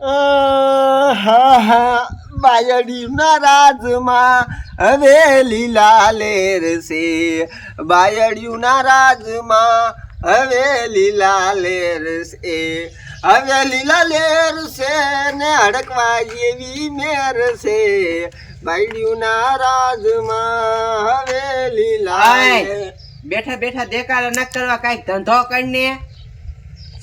હા હા બાયડીના રાજમાં હવે લીલા લેર છે બાયડીના રાજમાં હવે લીલા લેર છે હવે લીલા લેર છે ને હડકવા જેવી મેર છે બાયડીના રાજમાં હવે લીલા. બેઠા બેઠા દેખાડા ન કરવા કઈ ધંધો કરીને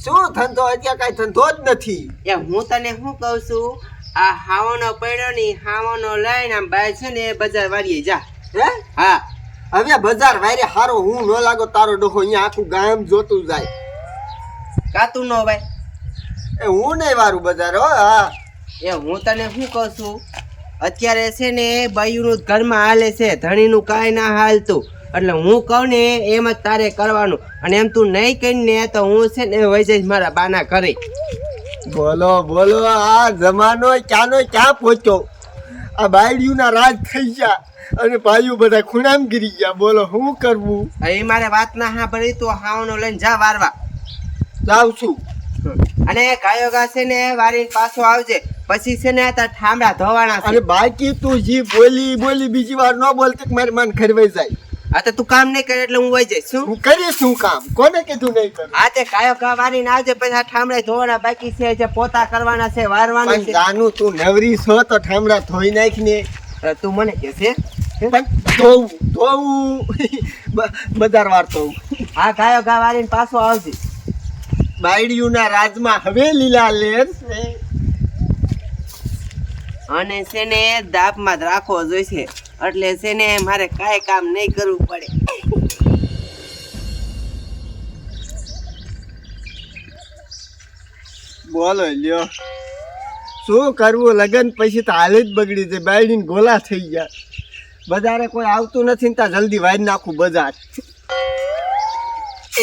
શું ધંધો? અત્યારે કઈ ધંધો જ નથી. એ હું તને શું કહું છું? આ હાવાનો પડ્યો ની હાવાનો લઈને આમ બાય છે ને બજાર વાળીએ જા. હે? હા. હવે બજાર વારે હારો હું ન લાગો તારો ડોહો અહીંયા આખું ગામ જોતું જાય. કાતું નો ભાઈ એ હું નહીં વારું બજાર હો હા. એ હું તને શું કહું છું? અત્યારે છે ને બાયુનું ઘરમાં હાલે છે ધણીનું કાંઈ ના હાલતું. એટલે હું કહું ને એમ જ તારે કરવાનું. અને એમ તું નહીં કરીને તો હું છે ને વહી જઈશ મારા બાના ઘરે. બોલો બોલો આ જમાનો ક્યાંનો ક્યાં પહોંચ્યો આ બાયડીઓના રાજ થઈ ગયા અને ભાઈઓ બધા ખૂણામ ગીરી ગયા. બોલો શું કરવું? એ મારે વાત ના હા ભરી તો હાવનો લઈને જા વારવા. જાઉં છું. અને ગાયો ગાશે ને વારીને પાછો આવજે. પછી છે ને તાર ઠામડા ધોવાના અને બાકી તું જી બોલી બોલી બીજી વાર ન બોલતી કે મારી મન ખરવાઈ જાય. આ તો તું કામ નહીં કરે એટલે હું વહી જઈશ શું? હું કરીશ શું કામ? કોને કીધું નહીં કરું? આ તે ગાયો ઘા વારીને આવજે પછી આ ઠામડા ધોવાના બાકી છે જે પોતા કરવાના છે વારવાના છે. જાનું તું નવરી છો તો ઠામડા ધોઈ નાખ ને તું મને કે છે? ધોવું ધોવું બજાર વાર ધોવું આ ગાયો ઘા વારીને પાછો આવજે. બાયડીયુના રાજમાં હવે લીલા લેર છે. અને છે ને દાપમાં રાખવો જોઈશે. એટલે છે ને મારે કાંઈ કામ નહીં કરવું પડે. બોલો, લ્યો. શું કરવું? લગન પછી તો હાલ જ બગડી છે બાયડીને ગોલા થઈ ગયા. બજારે કોઈ આવતું નથી ને ત્યાં જલ્દી વાઈ નાખું બજાર.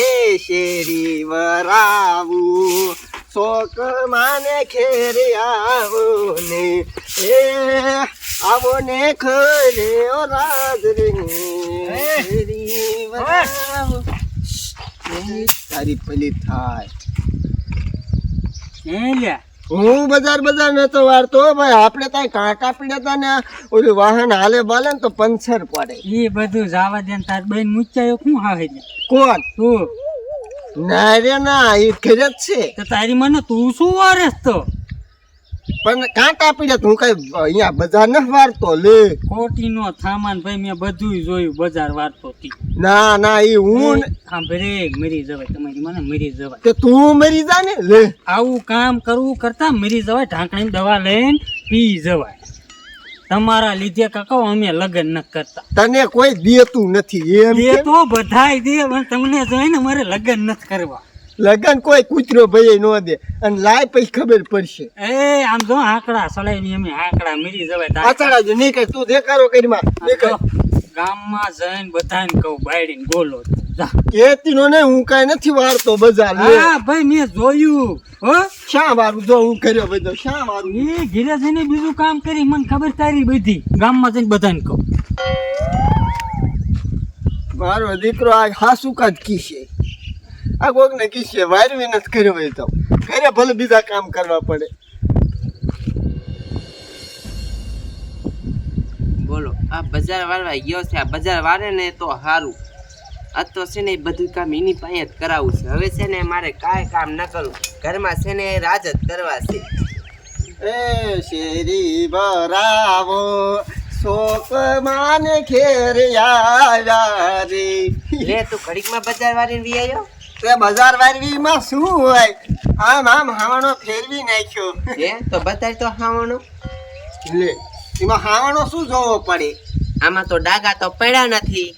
એ શેરી વરાવું શોક માને ખેરે આવું ને. એ આવો ને ખરે ઓ. તારી પેલી થાય હું બજાર બજાર નતો વારતો ભાઈ આપણે ત્યાં કાંટા પીડ્યા ને ઓલું વાહન હાલે બાલે ને તો પંચર પડે. એ બધું જવા દે ને તાર બેન મૂચાયો શું આવે કોણ? તું. ના રે ના એ ઘરે જ છે. તારી મને તું શું વારસ તો? પણ કાંટા પીડ્યા તો હું કઈ અહીંયા બજાર ન વારતો લે. કોટી નો સામાન ભાઈ મેં બધું જોયું બજાર વારતો ના ના એ હું સાંભળે મરી જવાય તમારી મને મરી જવાય. કે તું મરી જા ને લે. આવું કામ કરવું કરતા મરી જવાય ઢાંકણી દવા લઈને પી જવાય. તમારા લીધે કાકા અમે લગ્ન ન કરતા. તને કોઈ દેતું નથી એ? તો બધાય દે તમને જોઈને મારે લગ્ન નથી કરવા. લગન કોઈ કૂતરો ભાઈ ન દે. અને લાય પછી ખબર પડશે. એ આમ જો આંકડા સલાઈ અમે આંકડા મળી જવાય. આચડા જ નહીં કે તું દેખારો કરી માં ગામમાં જઈને બધાને કહું બાયડીને બોલો. કેતી નો ને હું કઈ નથી વારતો બજાર. હા ભાઈ મેં જોયું. હો? શા વારું? જો હું કર્યો બધો શા વારું? એ ઘીરે જઈને બીજું કામ કરી મને ખબર તારી બધી. ગામમાં જઈને બધાને કહું. મારો દીકરો આ હાસુકા જ કી કીશે આ કોક ને કીશે વારવી નથી કર્યો હોય તો. ઘરે ભલે બીજા કામ કરવા પડે. બોલો આ બજાર વાળવા ગયો છે આ બજાર વાળે ને તો સારું આ તો છે ને બધું કામ એની પાસે જ કરાવવું છે. હવે છે ને મારે કાંઈ કામ ન કરવું. ઘરમાં છે ને રાજ જ કરવા છે. એ શેરી બરાવો શોક માને ખેર આવ્યા રે. લે તું ઘડીકમાં બજાર વાળીને વી આવ્યો તે બજાર વારવી માં શું હોય? આમ આમ હાવણો ફેરવી નાખ્યો. હે? તો બતાય તો હાવણો. લે એમાં હાવણો શું જોવો પડે? આમાં તો ડાગા તો પડ્યા નથી.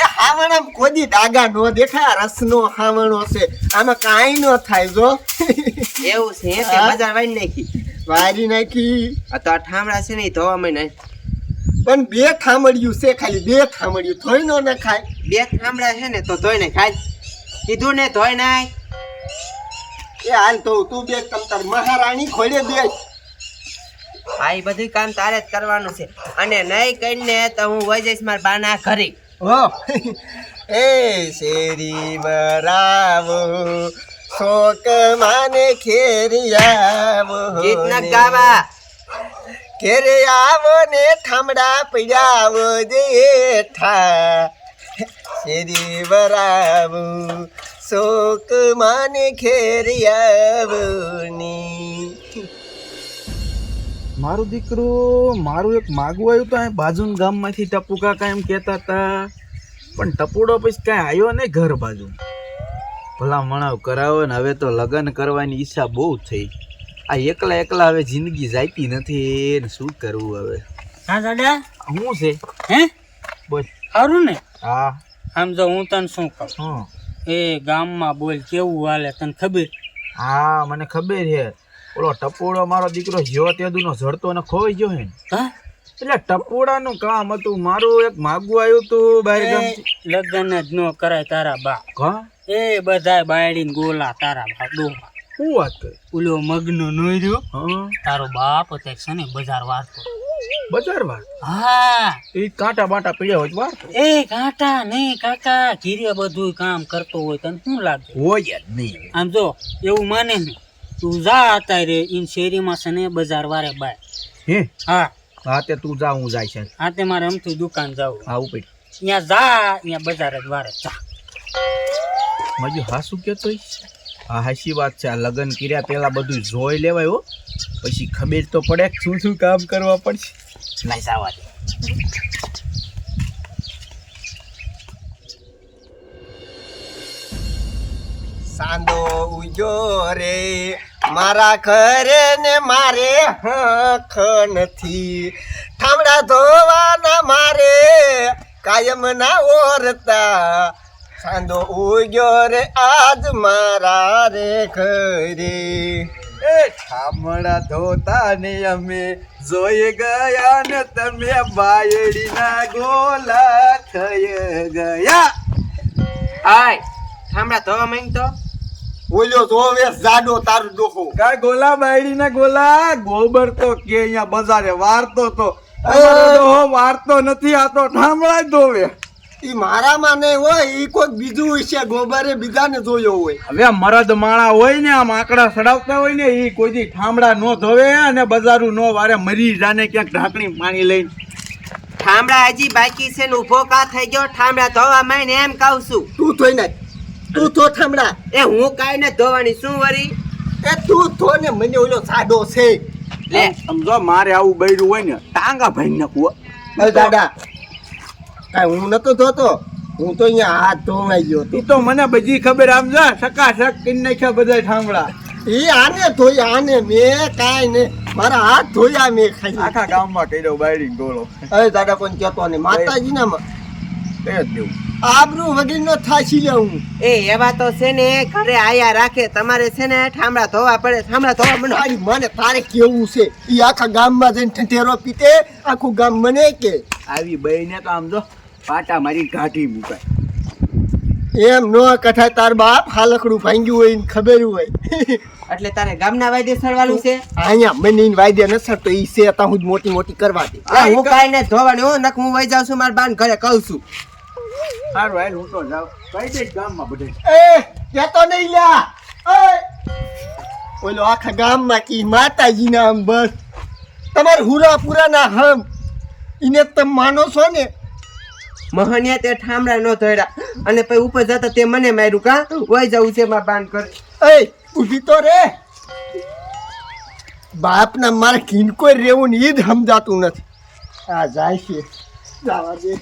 એ હાવણ આમ કોદી ડાગા નો દેખાય રસનો હાવણો છે. આમાં કાંઈ ન થાય જો. એવું છે? તે. બજાર વાળી નાખી. વારી નાખી. આ તો ઠામડા છે ને ધોવામાં નાખી પણ બે ઠામડિયું છે ખાલી બે ઠામડિયું થોડી નો ન ખાય બે ઠામડા છે ને તો ધોઈને ખાય. કીધું ને ધોઈ નાય એ હાલ તો તું બે તમ તાર મહારાણી ખોડે બે. આ બધું કામ તારે જ કરવાનું છે. અને નહીં કરીને તો હું વહી જઈશ મારા બાના ઘરે. હો. એ શેરી બરાવો શોક માને ખેરિયા ગીત ન ગાવા. ઘેરે આવો ને ઠામડા પીડાવો જેઠા શેરી વરાવું શોક માને ખેરિયાવની મારું દીકરું મારું એક માગવું આવ્યું તો અહીં બાજુના ગામમાંથી ટપુ કાકા એમ કહેતા હતા. પણ ટપુડો પછી કાંઈ આવ્યો નહીં ઘર બાજુ. ભલા મણાવ કરાવો ને હવે તો લગ્ન કરવાની ઈચ્છા બહુ થઈ. આ એકલા એકલા હવે જિંદગી જાતી નથી ને શું કરવું હવે? હા દાદા? શું છે? હે? બોલ. સારું ને? હા. આમ જો હું તને શું કહું? એ ગામમાં બોલ કેવું હાલે તને ખબર? હા મને ખબર છે. ઓલો ટપુડો મારો દીકરો જ્યો તે દુનો ઝડતો ને ખોઈ ગયો હે? એટલે ટપુડાનું કામ હતું મારું એક માગવું આવ્યું તું બહાર લગ્ન જ ન કરાય તારા બા એ બધા બાયડીને ગોલા તારા બા ડોહા. શું વાત ઓલો મગનો નોર્યો તારો બાપ તે છે ને બજાર વારતો. બજાર વાર હા. એ કાંટા બાંટા પીડ્યા હોય વાર એ કાંટા નહીં કાકા. ઘીરે બધું કામ કરતો હોય તને શું લાગે? હોય જ નહીં. આમ જો એવું માને ને તું જા અત્યારે ઇન શેરીમાં છે ને બજાર વારે બાય. હે? હા. હા તે તું જા હું જાય છે. હા તે મારે અમથી દુકાન જવું હા ઉપડી. ત્યાં જા ત્યાં બજાર જ વારે. જા. મજુ હાસું શું કહેતો હા હાસી વાત છે આ લગ્ન કર્યા પેલા બધું જોઈ લેવાય હો. પછી ખબર તો પડે શું શું કામ કરવા પડશે? લાઈ જવા સાંદો ઉજો રે મારા ઘરે ને મારે હખ નથી. ઠામડા ધોવાના મારે કાયમ ના ઓરતા. સાંદો ઉગ્યો રે આજ મારા રે ઘરે. એ ઠામડા ધોતા ને અમે જોઈ ગયા ને તમે બાયડીના ગોલા થઈ ગયા. આય ઠામડા ધોવા માંગતો ઓલ્યો ધોવે જાડો તારું ડોહો. કાય ગોલા બાયડી ના ગોલા? ગોબર તો કે અહીંયા બજારે વારતો તો. વારતો નથી આ તો ઠામડા ધોવે. ઈ મારામાં નહીં હોય એ કોઈક બીજું હોય છે ગોબરે બીજાને જોયો હોય. હવે મરદ માણા હોય ને આમ આંકડા સડાવતા હોય ને એ કોઈ દી ઠામડા નો ધોવે અને બજારું નો વારે મરી જાને ક્યાંક ઢાંકણી પાણી લઈને. ઠામડા હજી બાકી છે ને ઊભો કા થઈ ગયો ઠામડા ધોવા ને એમ કહું છું. તું ધોઈ નાખ. તું ધો ઠામડા. એ હું કાઈ ને ધોવાની શું વરી? એ તું ધો ને મને ઓલો સાડો છે. લે. સમજો મારે આવું બૈરું હોય ને ટાંગા ભાઈ નાખવું દાદા કાંઈ હું નતો ધોતો હું તો અહીંયા હાથ ધોવાઈ ગયો હતો. તો મને બધી ખબર આમ જા સકાશક કરી નાખ્યા બધા ઠામડા. એ આને ધોયા આને મેં કાંઈ ને મારા હાથ ધોયા મેં ખાઈ આખા ગામમાં કર્યો બાયડી ગોળો. અરે દાદા કોઈ કહેતો નહીં. માતાજીના માં એ જ દેવું. આબરૂ વગરનો થાશી લે હું. એ એવા તો છે ને ઘરે આયા રાખે તમારે છે ને ઠામડા ધોવા પડે. ઠામડા ધોવા મને મારી મને તારે કેવું છે? એ આખા ગામમાં જઈને ઠઠેરો પીતે આખું ગામ મને કે. આવી બહેને તો આમ જો પાટા મારી કાઢી મુકાય. એમ નો કથા તાર બાપ હાલકડું ભાંગ્યું હોય ને ખબર હોય. એટલે તારે ગામના વાયદે સરવાનું છે? અહીંયા મને ઈન વાયદે ન તો ઈ છે તા હું જ મોટી મોટી કરવા દે. આ હું કાઈ ને ધોવાની હું નક હું વઈ જાઉં છું મારા બાન ઘરે કહું છું. સારું હાલ હું તો જાઉં. કઈ દે ગામમાં બધે? એ કેતો નહીં લ્યા. ઓલો આખા ગામમાં કી માતાજીના આમ બસ. તમાર હુરા પુરાના હમ. એને તમે માનો છો ને મહનિયા તે ઠામડા ન ધોડ્યા અને પછી ઉપર જતા તે મને માર્યું કા વઈ જવું છે માં બાન કરે એ ઊભી તો રે. બાપના મારે કિનકોઈ રહેવું ને જ સમજાતું નથી. આ જાય છે. જવા દે.